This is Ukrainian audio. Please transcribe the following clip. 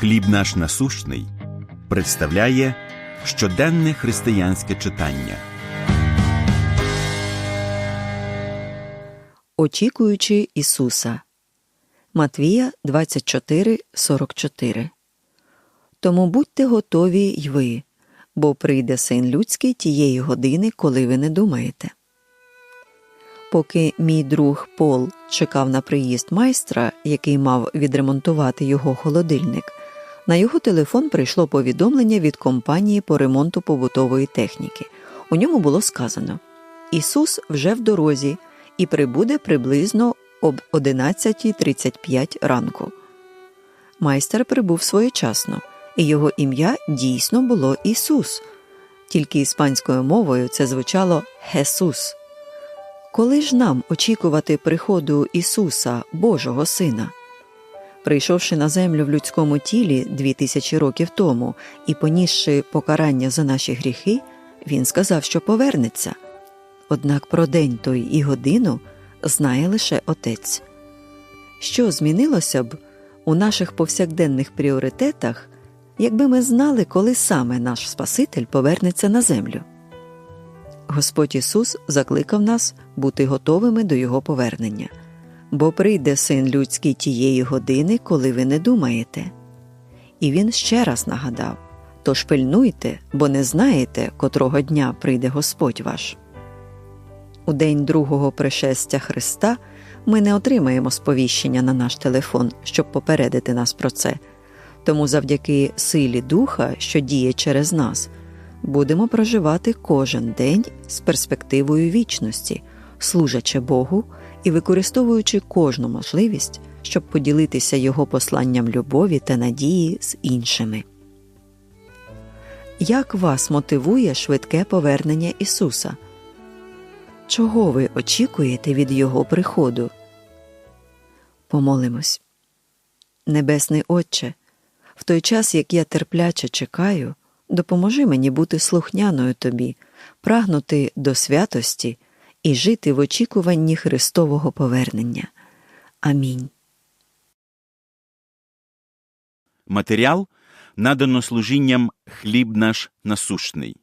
Хліб наш насущний представляє щоденне християнське читання. Очікуючи Ісуса. Матвія 24, 44. Тому будьте готові й ви, бо прийде син людський тієї години, коли ви не думаєте. Поки мій друг Пол чекав на приїзд майстра, який мав відремонтувати його холодильник, на його телефон прийшло повідомлення від компанії по ремонту побутової техніки. У ньому було сказано: Ісус вже в дорозі і прибуде приблизно об 11.35 ранку. Майстер прибув своєчасно, і його ім'я дійсно було Ісус, тільки іспанською мовою це звучало Хесус. Коли ж нам очікувати приходу Ісуса, Божого Сина? Прийшовши на землю в людському тілі дві тисячі років тому і понісши покарання за наші гріхи, Він сказав, що повернеться. Однак про день той і годину знає лише Отець. Що змінилося б у наших повсякденних пріоритетах, якби ми знали, коли саме наш Спаситель повернеться на землю? Господь Ісус закликав нас бути готовими до Його повернення, бо прийде син людський тієї години, коли ви не думаєте. І Він ще раз нагадав тож пильнуйте, бо не знаєте, котрого дня прийде Господь ваш. У день другого пришестя Христа ми не отримаємо сповіщення на наш телефон, щоб попередити нас про це. Тому завдяки силі Духа, що діє через нас, будемо проживати кожен день з перспективою вічності, служачи Богу і використовуючи кожну можливість, щоб поділитися Його посланням любові та надії з іншими. Як вас мотивує швидке повернення Ісуса? Чого ви очікуєте від Його приходу? Помолимось. Небесний Отче, в той час, як я терпляче чекаю, допоможи мені бути слухняною тобі, прагнути до святості і жити в очікуванні Христового повернення. Амінь. Матеріал надано служінням Хліб наш насущний.